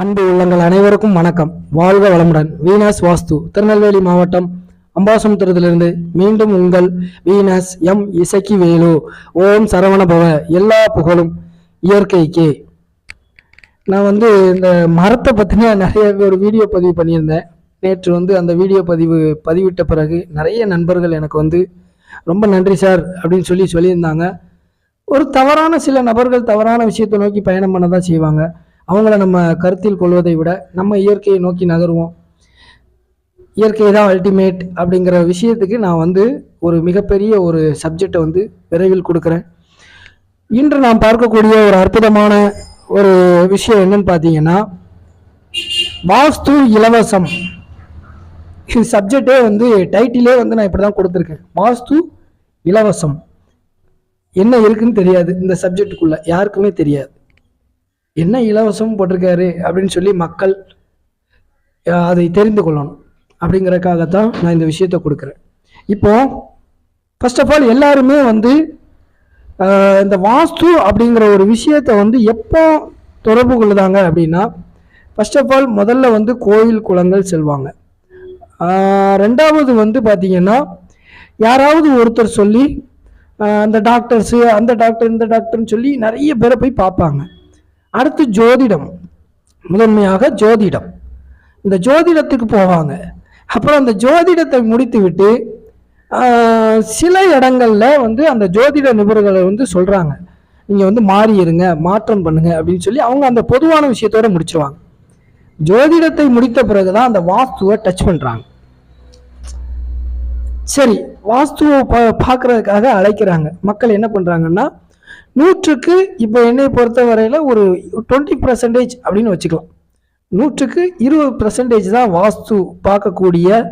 அன்பு உள்ளங்கள் அனைவருக்கும் வணக்கம். வாழ்க வளமுடன். வீனஸ் வாஸ்து திருநெல்வேலி மாவட்டம் அம்பாசமுத்திரத்திலிருந்து மீண்டும் உங்கள் வீனஸ் எம் இசக்கி வேலு ஓம் சரவணபவ. எல்லா புகழும் இயற்கைக்கே. நான் வந்து இந்த மரத்தை பற்றின நிறைய ஒரு வீடியோ பதிவு பண்ணியிருந்தேன். நேற்று வந்து அந்த வீடியோ பதிவு பதிவிட்ட பிறகு நிறைய நண்பர்கள் எனக்கு வந்து ரொம்ப நன்றி சார் அப்படின்னு சொல்லி சொல்லியிருந்தாங்க. ஒரு தவறான சில நபர்கள் தவறான விஷயத்தை நோக்கி பயணம் பண்ண தான் செய்வாங்க. அவங்கள நம்ம கருத்தில் கொள்வதை விட நம்ம இயற்கையை நோக்கி நகருவோம். இயற்கை தான் அல்டிமேட் அப்படிங்கிற விஷயத்துக்கு நான் வந்து ஒரு மிகப்பெரிய ஒரு சப்ஜெக்டை வந்து விரைவில் கொடுக்குறேன். இன்று நாம் பார்க்கக்கூடிய ஒரு அற்புதமான ஒரு விஷயம் என்னன்னு பார்த்தீங்கன்னா வாஸ்து இலவசம். இது சப்ஜெக்டே வந்து டைட்டிலே வந்து நான் இப்படி தான் கொடுத்துருக்கேன். வாஸ்து இலவசம். என்ன இருக்குன்னு தெரியாது. இந்த சப்ஜெக்டுக்குள்ள யாருக்குமே தெரியாது. என்ன இலவசம் போட்டிருக்காரு அப்படின்னு சொல்லி மக்கள் அதை தெரிந்து கொள்ளணும். அப்படிங்கிறக்காகத்தான் நான் இந்த விஷயத்தை கொடுக்குறேன். இப்போ ஃபர்ஸ்ட் ஆஃப் ஆல் எல்லாருமே வந்து இந்த வாஸ்து அப்படிங்கிற ஒரு விஷயத்தை வந்து எப்போ தொடர்பு கொள்ளுதாங்க அப்படின்னா ஃபர்ஸ்ட் ஆஃப் ஆல் முதல்ல வந்து கோயில் குளங்கள் செல்வாங்க. ரெண்டாவது வந்து பார்த்தீங்கன்னா யாராவது ஒருத்தர் சொல்லி அந்த டாக்டர்ஸு அந்த டாக்டர் இந்த டாக்டர்னு சொல்லி நிறைய பேரை போய் பார்ப்பாங்க. அடுத்து ஜோதிடம். முதன்மையாக ஜோதிடம். இந்த ஜோதிடத்துக்கு போவாங்க. அப்புறம் அந்த ஜோதிடத்தை முடித்து விட்டு சில இடங்களில் வந்து அந்த ஜோதிட நிபுணர்களை வந்து சொல்கிறாங்க நீங்கள் வந்து மாறி இருங்க மாற்றம் பண்ணுங்க அப்படின்னு சொல்லி அவங்க அந்த பொதுவான விஷயத்தோட முடிச்சிருவாங்க. ஜோதிடத்தை முடித்த பிறகு தான் அந்த வாஸ்துவை டச் பண்ணுறாங்க சரி வாஸ்துவை பா பார்க்கறதுக்காக அழைக்கிறாங்க. மக்கள் என்ன பண்ணுறாங்கன்னா நூற்றுக்கு இப்போ என்னை பொறுத்தவரையில் ஒரு டுவெண்ட்டி பர்சன்டேஜ் அப்படின்னு வச்சுக்கலாம். நூற்றுக்கு இருபது பர்சன்டேஜ் தான் வாஸ்து பார்க்கக்கூடிய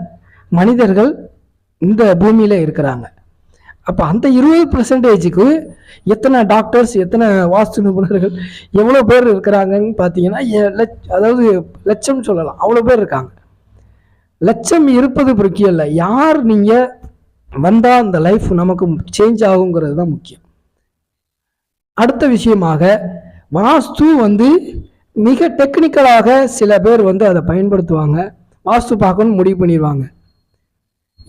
மனிதர்கள் இந்த பூமியில் இருக்கிறாங்க. அப்போ அந்த இருபது பர்சன்டேஜுக்கு எத்தனை டாக்டர்ஸ் எத்தனை வாஸ்து நிபுணர்கள் எவ்வளோ பேர் இருக்கிறாங்கன்னு பார்த்தீங்கன்னா எ- லட்ச- அதாவது லட்சம் சொல்லலாம். அவ்வளோ பேர் இருக்காங்க. லட்சம் இருப்பது முக்கியம் இல்லை யார் நீங்கள் வந்தால் அந்த லைஃப் நமக்கு சேஞ்ச் ஆகுங்கிறது தான் முக்கியம். அடுத்த விஷயமாக வாஸ்து வந்து மிக டெக்னிக்கலாக சில பேர் வந்து அதை பயன்படுத்துவாங்க. வாஸ்து பார்க்கணும்னு முடிவு பண்ணிடுவாங்க.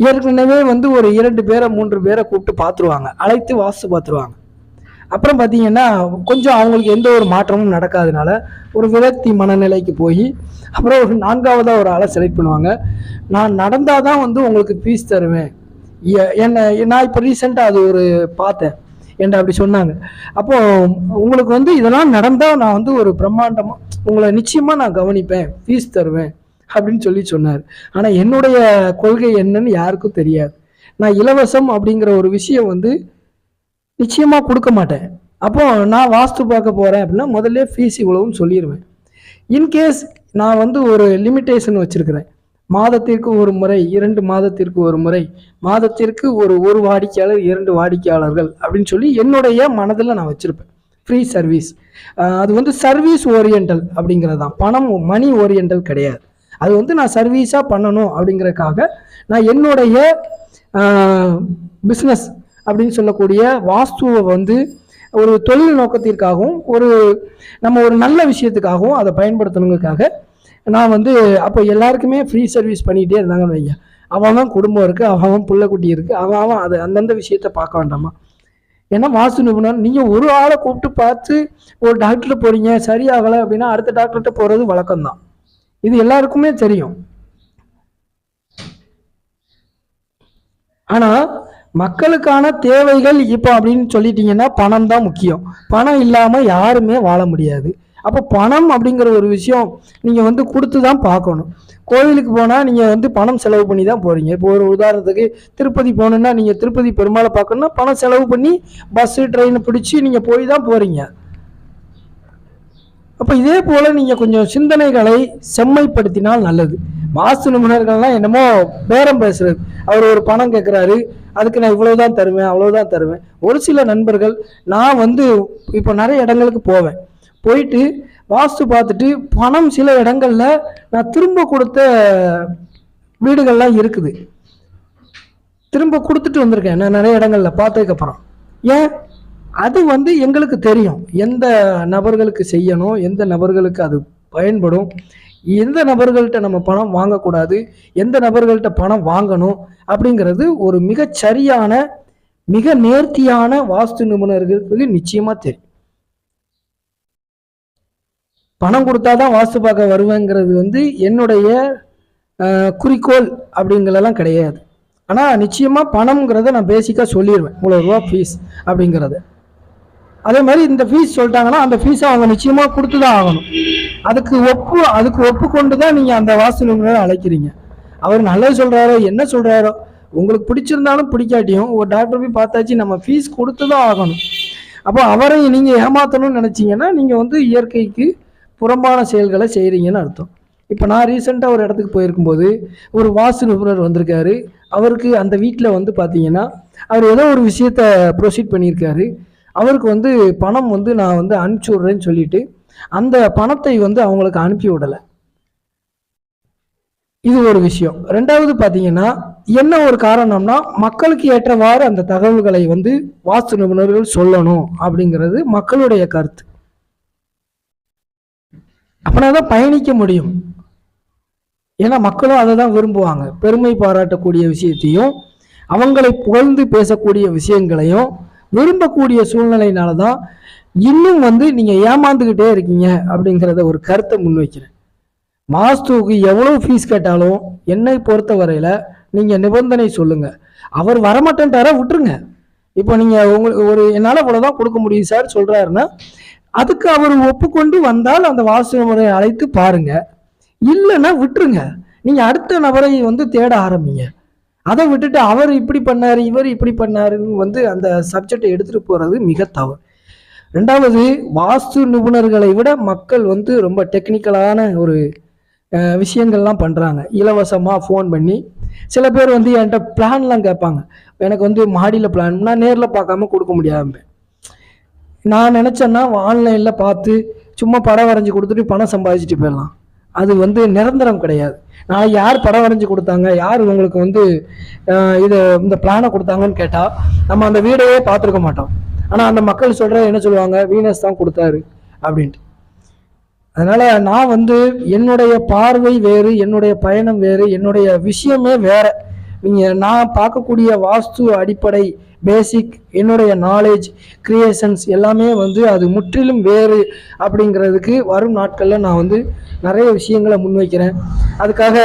ஏற்கனவே வந்து ஒரு இரண்டு பேரை மூன்று பேரை கூப்பிட்டு பார்த்துருவாங்க. அழைத்து வாஸ்து பார்த்துருவாங்க. அப்புறம் பார்த்தீங்கன்னா கொஞ்சம் அவங்களுக்கு எந்த ஒரு மாற்றமும் நடக்காதனால ஒரு விரக்தி மனநிலைக்கு போய் அப்புறம் ஒரு நான்காவதாக ஒரு ஆளை செலக்ட் பண்ணுவாங்க. நான் நடந்தால் தான் வந்து உங்களுக்கு ஃபீஸ் தருவேன். என்ன நான் இப்போ ரீசெண்டாக அது ஒரு பார்த்தேன். என்று அப்படி சொன்னாங்க. அப்போ உங்களுக்கு வந்து இதெல்லாம் நடந்தால் நான் வந்து ஒரு பிரம்மாண்டமாக உங்களை நிச்சயமாக நான் கவனிப்பேன் ஃபீஸ் தருவேன் அப்படின்னு சொல்லி சொன்னார். ஆனால் என்னுடைய கொள்கை என்னன்னு யாருக்கும் தெரியாது. நான் இலவசம் அப்படிங்கிற ஒரு விஷயம் வந்து நிச்சயமா கொடுக்க மாட்டேன். அப்போ நான் வாஸ்து பார்க்க போறேன் அப்படின்னா முதல்ல ஃபீஸ் இவ்வளவுன்னு சொல்லிடுவேன் இன்கேஸ் நான் வந்து ஒரு லிமிட்டேஷன் வச்சிருக்கிறேன். மாதத்திற்கு ஒரு முறை இரண்டு மாதத்திற்கு ஒரு முறை மாதத்திற்கு ஒரு ஒரு வாடிக்கையாளர் இரண்டு வாடிக்கையாளர்கள் அப்படின்னு சொல்லி என்னுடைய மனதில் நான் வச்சுருப்பேன். ஃப்ரீ சர்வீஸ் அது வந்து சர்வீஸ் ஓரியண்டல் அப்படிங்கிறது தான். பணம் மணி ஓரியண்டல் கிடையாது. அது வந்து நான் சர்வீஸாக பண்ணணும் அப்படிங்கிறதுக்காக நான் என்னுடைய பிஸ்னஸ் அப்படின்னு சொல்லக்கூடிய வாஸ்துவை வந்து ஒரு தொழில் நோக்கத்திற்காகவும் ஒரு நம்ம ஒரு நல்ல விஷயத்துக்காகவும் அதை பயன்படுத்தணுங்கிறதுக்காக நான் வந்து அப்போ எல்லாருக்குமே ஃப்ரீ சர்வீஸ் பண்ணிகிட்டே இருந்தாங்கன்னு வைங்க. அவன் தான் குடும்பம் இருக்குது அவன் அவன் புள்ள குட்டி இருக்குது அவன் அவன் அது அந்தந்த விஷயத்த பார்க்க வேண்டாமா? ஏன்னா வாஸ்து நிபுணர் நீங்கள் ஒரு ஆளை கூப்பிட்டு பார்த்து ஒரு டாக்டர்கிட்ட போகிறீங்க சரியாகலை அப்படின்னா அடுத்த டாக்டர்கிட்ட போகிறது வழக்கம்தான். இது எல்லாருக்குமே தெரியும். ஆனால் மக்களுக்கான தேவைகள் இப்போ அப்படின்னு சொல்லிட்டீங்கன்னா பணம் தான் முக்கியம். பணம் இல்லாமல் யாருமே வாழ முடியாது. அப்போ பணம் அப்படிங்கிற ஒரு விஷயம் நீங்கள் வந்து கொடுத்து தான் பார்க்கணும். கோவிலுக்கு போனால் நீங்கள் வந்து பணம் செலவு பண்ணி தான் போகிறீங்க இப்போ ஒரு உதாரணத்துக்கு திருப்பதி போகணுன்னா நீங்கள் திருப்பதி பெருமாளை பார்க்கணுன்னா பணம் செலவு பண்ணி பஸ்ஸு ட்ரெயின் பிடிச்சி நீங்கள் போய் தான் போகிறீங்க அப்போ இதே போல் நீங்கள் கொஞ்சம் சிந்தனைகளை செம்மைப்படுத்தினால் நல்லது. மாசு நிபுணர்கள்லாம் என்னமோ பேரம் பேசுறது. அவர் ஒரு பணம் கேட்குறாரு அதுக்கு நான் இவ்வளோதான் தருவேன் அவ்வளோதான் தருவேன். ஒரு சில நண்பர்கள் நான் வந்து இப்போ நிறைய இடங்களுக்கு போவேன். போயிட்டு வாஸ்து பார்த்துட்டு பணம் சில இடங்களில் நான் திரும்ப கொடுத்த வீடுகள்லாம் இருக்குது. திரும்ப கொடுத்துட்டு வந்திருக்கேன். நான் நிறைய இடங்கள்ல பார்த்ததுக்கப்புறம் ஏன்? அது வந்து எங்களுக்கு தெரியும். எந்த நபர்களுக்கு செய்யணும்? எந்த நபர்களுக்கு அது பயன்படும்? எந்த நபர்கள்ட்ட நம்ம பணம் வாங்கக்கூடாது? எந்த நபர்கள்ட்ட பணம் வாங்கணும்? அப்படிங்கிறது ஒரு மிகச்சரியான மிக நேர்த்தியான வாஸ்து நிபுணர்களுக்கு நிச்சயமாக தெரியும். பணம் கொடுத்தா தான் வாஸ்து பார்க்க வருவேங்கிறது வந்து என்னுடைய குறிக்கோள் அப்படிங்கிறதெல்லாம் கிடையாது. ஆனால் நிச்சயமாக பணம்ங்கிறத நான் பேசிக்காக சொல்லிடுவேன் இவ்வளோ ரூபா ஃபீஸ் அப்படிங்கிறத. அதே மாதிரி இந்த ஃபீஸ் சொல்லிட்டாங்கன்னா அந்த ஃபீஸை அவங்க நிச்சயமாக கொடுத்து தான் ஆகணும். அதுக்கு ஒப்பு அதுக்கு ஒப்புக்கொண்டு தான் நீங்கள் அந்த வாஸ்து நிபுணரை அழைக்கிறீங்க. அவர் நல்லது சொல்கிறாரோ என்ன சொல்கிறாரோ உங்களுக்கு பிடிச்சிருந்தாலும் பிடிக்காட்டியும் ஒரு டாக்டர் போய் பார்த்தாச்சு நம்ம ஃபீஸ் கொடுத்து தான் ஆகணும். அப்போ அவரை நீங்கள் ஏமாற்றணும்னு நினச்சிங்கன்னா நீங்கள் வந்து இயற்கைக்கு புறம்பான செயல்களை செய்கிறீங்கன்னு அர்த்தம். இப்போ நான் ரீசெண்டாக ஒரு இடத்துக்கு போயிருக்கும்போது ஒரு வாஸ்து நிபுணர் வந்திருக்காரு. அவருக்கு அந்த வீட்டில் வந்து பார்த்தீங்கன்னா அவர் ஏதோ ஒரு விஷயத்த ப்ரொசீட் பண்ணியிருக்காரு. அவருக்கு வந்து பணம் வந்து நான் வந்து அனுப்பிச்சி விட்றேன்னு சொல்லிட்டு அந்த பணத்தை வந்து அவங்களுக்கு அனுப்பி விடலை. இது ஒரு விஷயம். ரெண்டாவது பார்த்தீங்கன்னா என்ன ஒரு காரணம்னா மக்களுக்கு ஏற்றவாறு அந்த தகவல்களை வந்து வாஸ்து நிபுணர்கள் சொல்லணும் அப்படிங்கிறது மக்களுடைய கருத்து. அப்படின்னா தான் பயணிக்க முடியும். ஏன்னா மக்களும் அதை தான் விரும்புவாங்க. பெருமை பாராட்டக்கூடிய விஷயத்தையும் அவங்களை புகழ்ந்து பேசக்கூடிய விஷயங்களையும் விரும்பக்கூடிய சூழ்நிலையினால தான் இன்னும் வந்து நீங்கள் ஏமாந்துக்கிட்டே இருக்கீங்க அப்படிங்கிறத ஒரு கருத்தை முன்வைக்கிறேன் மாஸ்துவுக்கு எவ்வளோ ஃபீஸ் கேட்டாலும் என்னை பொறுத்த வரையில் நீங்கள் நிபந்தனை சொல்லுங்கள் அவர் வரமாட்டேன்ட்டாரா விட்டுருங்க. இப்போ நீங்கள் உங்களுக்கு ஒரு என்னால் இவ்வளோ தான் கொடுக்க முடியும் சார் சொல்கிறாருன்னா அதுக்கு அவர் ஒப்புக்கொண்டு வந்தால் அந்த வாஸ்து முறையை அழைத்து பாருங்க. இல்லைன்னா விட்டுருங்க. நீங்கள் அடுத்த நபரை வந்து தேட ஆரம்பிங்க. அதை விட்டுட்டு அவர் இப்படி பண்ணாரு இவர் இப்படி பண்ணாருன்னு வந்து அந்த சப்ஜெக்டை எடுத்துகிட்டு போகிறது மிக தவறு. ரெண்டாவது வாஸ்து நிபுணர்களை விட மக்கள் வந்து ரொம்ப டெக்னிக்கலான ஒரு விஷயங்கள்லாம் பண்ணுறாங்க இலவசமாக ஃபோன் பண்ணி சில பேர் வந்து என்கிட்ட பிளான்லாம் கேட்பாங்க. எனக்கு வந்து மாடியில் பிளான் நான் நேரில் பார்க்காம கொடுக்க முடியாமல் நான் நினச்சேன்னா ஆன்லைனில் பார்த்து சும்மா படம் வரைஞ்சி கொடுத்துட்டு பணம் சம்பாதிச்சுட்டு போயிடலாம். அது வந்து நிரந்தரம் கிடையாது. நான் யார் படம் வரைஞ்சி கொடுத்தாங்க? யார் உங்களுக்கு வந்து இதை இது இந்த பிளானை கொடுத்தாங்கன்னு கேட்டால் நம்ம அந்த வீடையே பார்த்துருக்க மாட்டோம். ஆனால் அந்த மக்கள் சொல்கிற என்ன சொல்லுவாங்க? வீனஸ் தான் கொடுத்தாரு அப்படின்ட்டு. அதனால் நான் வந்து என்னுடைய பார்வை வேறு என்னுடைய பயணம் வேறு என்னுடைய விஷயமே வேறு. நீங்கள் நான் பார்க்கக்கூடிய வாஸ்து அடிப்படை பேசிக் என்னுடைய நாலேஜ் க்ரியேஷன்ஸ் எல்லாமே வந்து அது முற்றிலும் வேறு அப்படிங்கிறதுக்கு வரும் நாட்களில் நான் வந்து நிறைய விஷயங்களை முன்வைக்கிறேன். அதுக்காக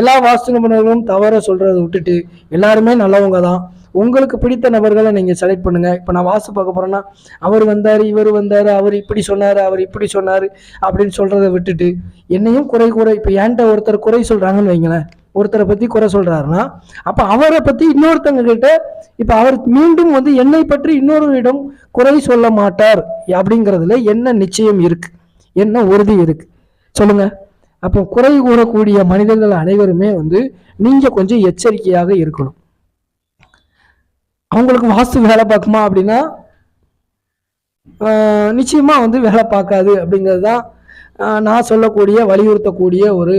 எல்லா வாஸ்து நிபுணர்களும் தவற சொல்கிறத விட்டுட்டு எல்லாருமே நல்லவங்க தான். உங்களுக்கு பிடித்த நபர்களை நீங்கள் செலக்ட் பண்ணுங்கள் இப்போ நான் வாஸ்து பார்க்க போகிறேன்னா அவர் வந்தார் இவர் வந்தார் அவர் இப்படி சொன்னார் அவர் இப்படி சொன்னார் அப்படின்னு சொல்கிறத விட்டுட்டு என்னையும் குறை குறை இப்போ ஏன்ட்ட ஒருத்தர் குறை சொல்கிறாங்கன்னு வைங்களேன். ஒருத்தரை பற்றி குறை சொல்கிறாருன்னா அப்போ அவரை பற்றி இன்னொருத்தங்க கிட்ட இப்போ அவர் மீண்டும் வந்து என்னை பற்றி இன்னொருவரிடம் குறை சொல்ல மாட்டார் அப்படிங்கிறதுல என்ன நிச்சயம் இருக்கு? என்ன உறுதி இருக்கு? சொல்லுங்க. அப்போ குறை கூறக்கூடிய மனிதர்கள் அனைவருமே வந்து நீங்கள் கொஞ்சம் எச்சரிக்கையாக இருக்கணும். அவங்களுக்கு வாஸ்து வேலை பார்க்குமா அப்படின்னா நிச்சயமாக நிச்சயமா வந்து வேலை பார்க்காது அப்படிங்கிறது தான் நான் சொல்லக்கூடிய வலியுறுத்தக்கூடிய ஒரு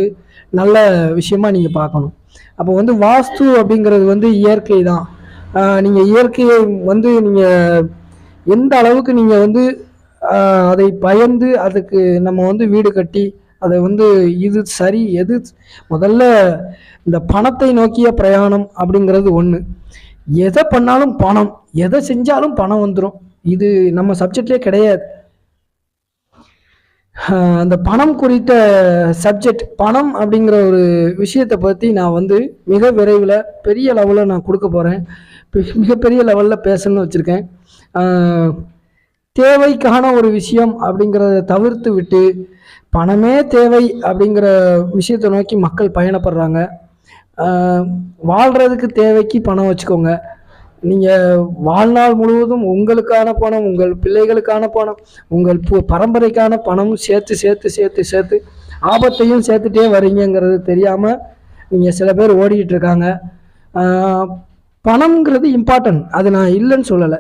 நல்ல விஷயமா நீங்கள் பார்க்கணும். அப்போ வந்து வாஸ்து அப்படிங்கிறது வந்து இயற்கை தான். நீங்கள் இயற்கையை வந்து நீங்கள் எந்த அளவுக்கு நீங்கள் வந்து அதை பயந்து அதுக்கு நம்ம வந்து வீடு கட்டி அதை வந்து இது சரி எது முதல்ல இந்த பணத்தை நோக்கிய பிரயாணம் அப்படிங்கிறது ஒன்று எதை பண்ணாலும் பணம் எதை செஞ்சாலும் பணம் வந்துடும் இது நம்ம சப்ஜெக்ட்லேயே கிடையாது. அந்த பணம் குறித்த சப்ஜெக்ட் பணம் அப்படிங்கிற ஒரு விஷயத்தை பற்றி நான் வந்து மிக விரைவில் பெரிய லெவலில் நான் கொடுக்க போகிறேன் மிகப்பெரிய லெவலில் பேசணும்னு வச்சுருக்கேன். தேவைக்கான ஒரு விஷயம் அப்படிங்கிறத தவிர்த்து விட்டு பணமே தேவை அப்படிங்கிற விஷயத்தை நோக்கி மக்கள் பயணப்படுறாங்க. வாழ்கிறதுக்கு தேவைக்கு பணம் வச்சுக்கோங்க. நீங்கள் வாழ்நாள் முழுவதும் உங்களுக்கான பணம் உங்கள் பிள்ளைகளுக்கான பணம் உங்கள் பு- பரம்பரைக்கான பணமும் சேர்த்து சேர்த்து சேர்த்து சேர்த்து ஆபத்தையும் சேர்த்துட்டே வரீங்கிறது தெரியாமல் நீங்கள் சில பேர் ஓடிக்கிட்டு இருக்காங்க. பணம்ங்கிறது இம்பார்ட்டன்ட் அது நான் இல்லைன்னு சொல்லலை.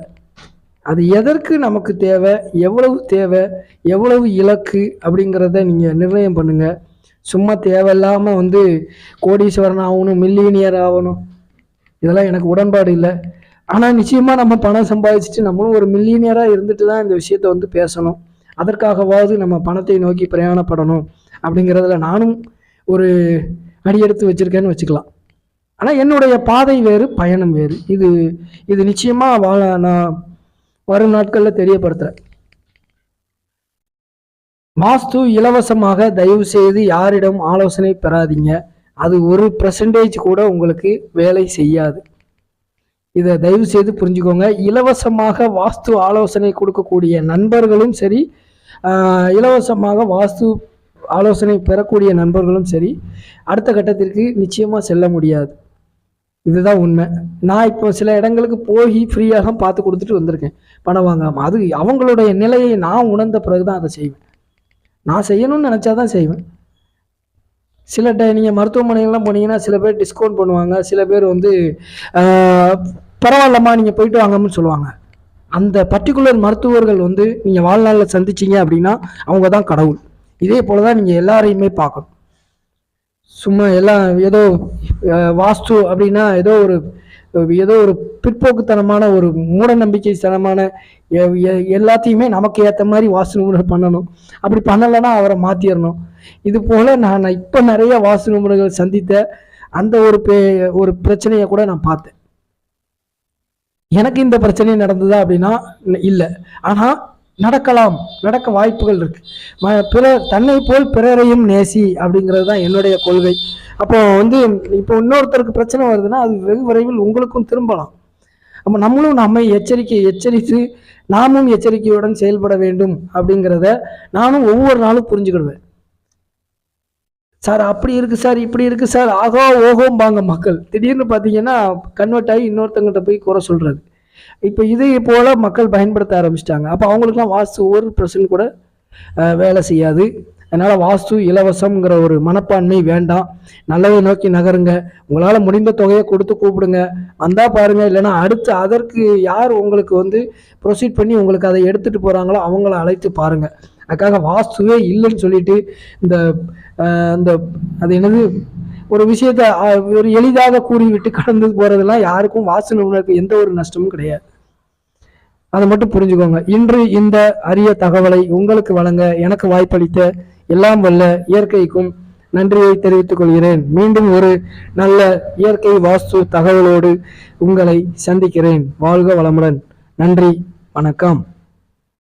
அது எதற்கு நமக்கு தேவை எவ்வளவு தேவை எவ்வளவு இலக்கு அப்படிங்கிறத நீங்கள் நிர்ணயம் பண்ணுங்கள் சும்மா தேவையில்லாமல் வந்து கோடீஸ்வரன் ஆகணும் மில்லியனியர் ஆகணும். இதெல்லாம் எனக்கு உடன்பாடு இல்லை. ஆனால் நிச்சயமாக நம்ம பணம் சம்பாதிச்சுட்டு நம்மளும் ஒரு மில்லியனியராக இருந்துட்டு தான் இந்த விஷயத்த வந்து பேசணும். அதற்காகவாவது நம்ம பணத்தை நோக்கி பிரயாணப்படணும் அப்படிங்கிறதுல நானும் ஒரு அடியெடுத்து வச்சுருக்கேன்னு வச்சுக்கலாம். ஆனால் என்னுடைய பாதை வேறு பயணம் வேறு. இது இது நிச்சயமாக வாழ நான் வரும் நாட்களில் தெரியப்படுத்துகிறேன் வாஸ்து இலவசமாக தயவு செய்து யாரிடம் ஆலோசனை பெறாதீங்க. அது ஒரு பர்சன்டேஜ் கூட உங்களுக்கு வேலை செய்யாது. இதை தயவு செய்து புரிஞ்சுக்கோங்க. இலவசமாக வாஸ்து ஆலோசனை கொடுக்கக்கூடிய நண்பர்களும் சரி இலவசமாக வாஸ்து ஆலோசனை பெறக்கூடிய நண்பர்களும் சரி அடுத்த கட்டத்திற்கு நிச்சயமாக செல்ல முடியாது. இதுதான் உண்மை. நான் இப்போ சில இடங்களுக்கு போய் ஃப்ரீயாக பார்த்து கொடுத்துட்டு வந்திருக்கேன். பணம் வாங்காமல் அது அவங்களுடைய நிலையை நான் உணர்ந்த பிறகு தான் அதை செய்வேன். நான் செய்யணும்னு நினச்சா தான் செய்வேன். சில ட நீங்கள் மருத்துவமனைகள்லாம் போனீங்கன்னா சில பேர் டிஸ்கவுண்ட் பண்ணுவாங்க. சில பேர் வந்து பரவாயில்லம்மா நீங்கள் போயிட்டு வாங்கம்னு சொல்லுவாங்க. அந்த பர்டிகுலர் மருத்துவர்கள் வந்து நீங்கள் வாழ்நாளில் சந்திச்சீங்க அப்படின்னா அவங்க தான் கடவுள். இதே போல் தான் நீங்கள் எல்லாரையுமே பார்க்கணும். சும்மா எல்லாம் ஏதோ வாஸ்து அப்படின்னா ஏதோ ஒரு ஏதோ ஒரு பிற்போக்குத்தனமான ஒரு மூட நம்பிக்கைத்தனமான எ- எ- எல்லாத்தையுமே நமக்கு ஏற்ற மாதிரி வாஸ்து நிபுணர் பண்ணணும். அப்படி பண்ணலைன்னா அவரை மாற்றிடணும் இது போல் நான் இப்போ நிறைய வாஸ்து நிபுணர்கள் சந்தித்த அந்த ஒரு பே ஒரு பிரச்சனையை கூட நான் பார்த்தேன். எனக்கு இந்த பிரச்சனை நடந்ததா அப்படின்னா இல்லை. ஆனால் நடக்கலாம். நடக்க வாய்ப்புகள் இருக்கு. ம- பிற தன்னை போல் பிறரையும் நேசி அப்படிங்கிறது தான் என்னுடைய கொள்கை. அப்போ வந்து இப்போ இன்னொருத்தருக்கு பிரச்சனை வருதுன்னா அது வெகு விரைவில் உங்களுக்கும் திரும்பலாம். அப்போ நம்மளும் நம்மை எச்சரிக்கை எச்சரித்து நாமும் எச்சரிக்கையுடன் செயல்பட வேண்டும் அப்படிங்கிறத நானும் ஒவ்வொரு நாளும் புரிஞ்சுக்கிடுவேன். சார் அப்படி இருக்குது சார் இப்படி இருக்குது சார். ஆகோ ஓகோம்பாங்க மக்கள். திடீர்னு பார்த்தீங்கன்னா கன்வெர்ட் ஆகி இன்னொருத்தங்கிட்ட போய் குறை சொல்கிறது இப்போ இதே போல் மக்கள் பயன்படுத்த ஆரம்பிச்சிட்டாங்க. அப்போ அவங்களுக்குலாம் வாஸ்து ஒரு பிரச்சனை கூட வேலை செய்யாது. அதனால் வாஸ்து இலவசம்ங்கிற ஒரு மனப்பான்மை வேண்டாம். நல்லதை நோக்கி நகருங்க. உங்களால் முடிந்த தொகையை கொடுத்து கூப்பிடுங்க. வந்தால் பாருங்கள் இல்லைன்னா அடுத்து அதற்கு யார் உங்களுக்கு வந்து ப்ரொசீட் பண்ணி உங்களுக்கு அதை எடுத்துகிட்டு போகிறாங்களோ அவங்கள அழைத்து பாருங்கள் அதுக்காக வாஸ்துவே இல்லைன்னு சொல்லிட்டு இந்த அந்த அது என்னது ஒரு விஷயத்தை ஒரு எளிதாக கூறிவிட்டு கடந்து போகிறதெல்லாம் யாருக்கும் வாஸ்து உணர்வுக்கு எந்த ஒரு நஷ்டமும் கிடையாது. அதை மட்டும் புரிஞ்சுக்கோங்க. இன்று இந்த அரிய தகவலை உங்களுக்கு வழங்க எனக்கு வாய்ப்பளித்த எல்லாம் வல்ல இயற்கைக்கும் நன்றியை தெரிவித்துக் கொள்கிறேன். மீண்டும் ஒரு நல்ல இயற்கை வாஸ்து தகவலோடு உங்களை சந்திக்கிறேன். வாழ்க வளமுடன். நன்றி. வணக்கம்.